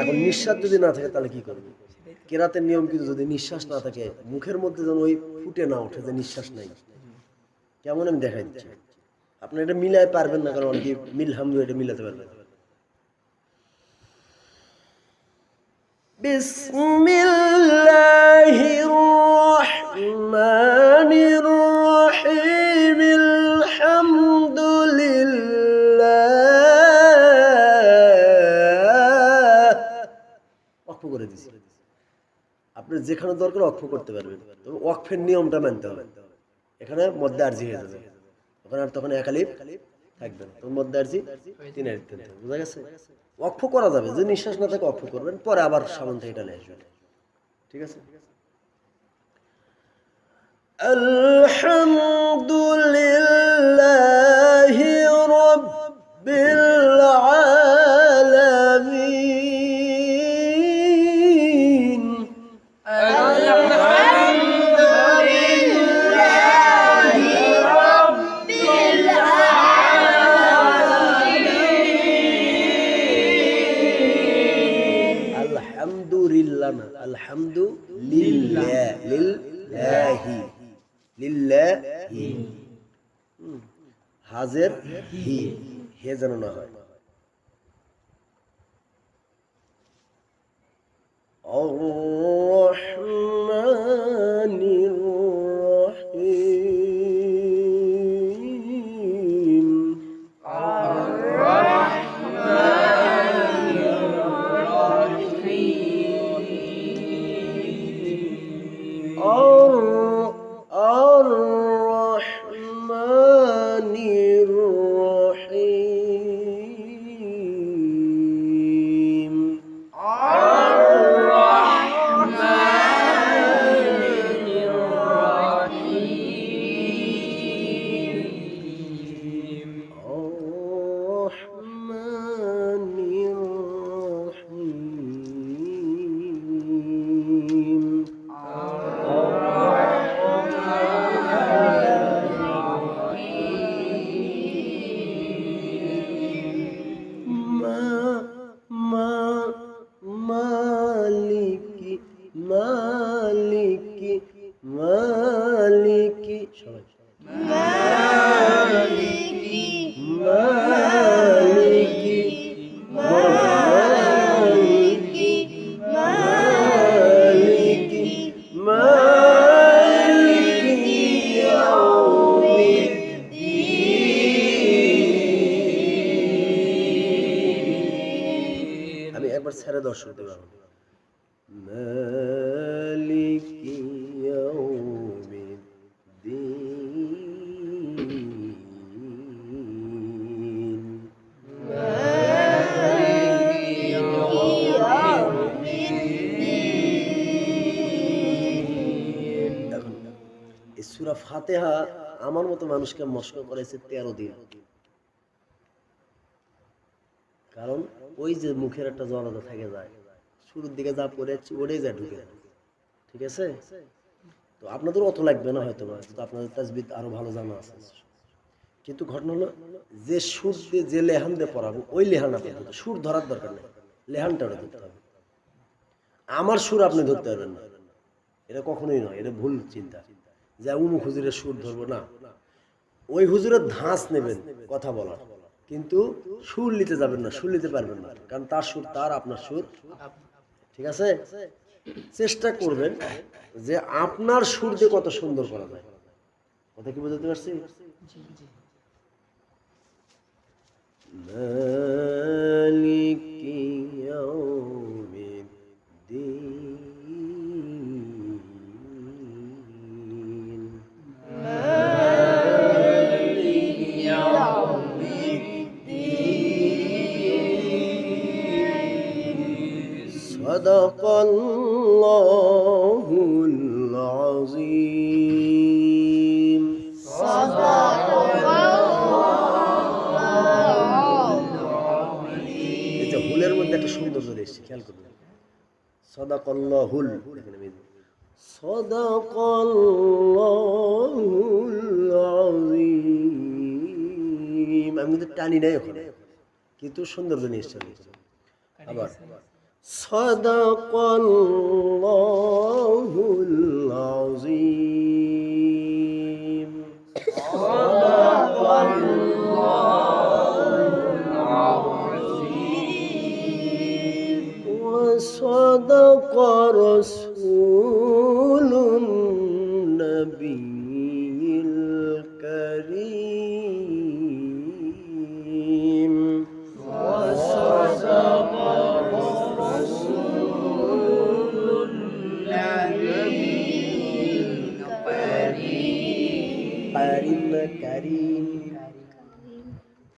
এখন নিঃশ্বাস যদি না থাকে, তাহলে কি করবে? কেরাতের নিয়ম কিন্তু যদি নিঃশ্বাস না থাকে, মুখের মধ্যে যেন ওই ফুটে না ওঠে, যে নিঃশ্বাস নাই। কেমন আমি দেখাই দিচ্ছি? আপনি এটা মিলাই পারবেন না কারণ অনেকে মিলহামদু এটা মিলাতে পারবেন بسم الله الرحمن الرحيم الحمد لله অক্ষ করে দিছি আপনি যেখানে দরকার অক্ষ করতে পারবেন তবে ওয়াকফের নিয়মটা মানতে হবে এখানে মধ্যে আর্জি হয়ে যাবে তখন আর তখন একালি আলিফ থাকবে না। তখন মধ্যে তিন তিন বুঝা গেছে? অক্ষ করা যাবে যে নিঃশ্বাস না থাকে অক্ষ করবেন, পরে আবার সামান থেকে এটা আসবেন। ঠিক আছে? ঠিক আছে আলহামদু লিল্লাহি লিল্লাহি হাজের হি. হে না হয়. মালিকি সবাই। মালিকি মালিকি মালিকি মালিকি আমি একবার ছেড়ে দর্শক দেব মালিকি। ফাতেহা আমার মতো মানুষকে মস্ক করেছে তেরো দিন। কারণ ওই যে মুখের একটা জড়তা থেকে যায়। শুরুর দিকে যা পড়ে ওটাই যায় ঢুকে। ঠিক আছে? তো আপনাদের অত লাগবে না হয়তো আপনাদের তাজবিদ আরও ভালো জানা আছে। কিন্তু ঘটনা হলো, যে সুর দিয়ে যে লেহান দিয়ে পড়াবো, ওই লেহান আপনি সুর ধরার দরকার নেই। লেহানটা ধরতে হবে। আমার সুর আপনি ধরতে পারবেন না। এটা কখনোই নয়, এটা ভুল চিন্তা। যে উমুক হুজুরের সুর ধরবো, না। ওই হুজুরের ধাঁস নেবেন কথা বলার। কিন্তু সুর নিতে যাবেন না, সুর নিতে পারবেন না। কারণ তার সুর, তার আপনার সুর। ঠিক আছে? চেষ্টা করবেন যে আপনার সুর দিয়ে কত সুন্দর করা যায়। কথা কি বোঝাতে পারছি? মালিকিয়া الله العظيم এই যে হুলের মধ্যে একটা সৌন্দর্য এসেছে খেয়াল করবেন সদাকল্লাহুল দেখেন আমি সদাকল্লাহুল আযীম আমি কিন্তু টানি নাই ওখানে কিন্তু সৌন্দর্য নিয়ে এসেছে صدق الله العظيم. صدق الله العظيم وصدق رسول النبي.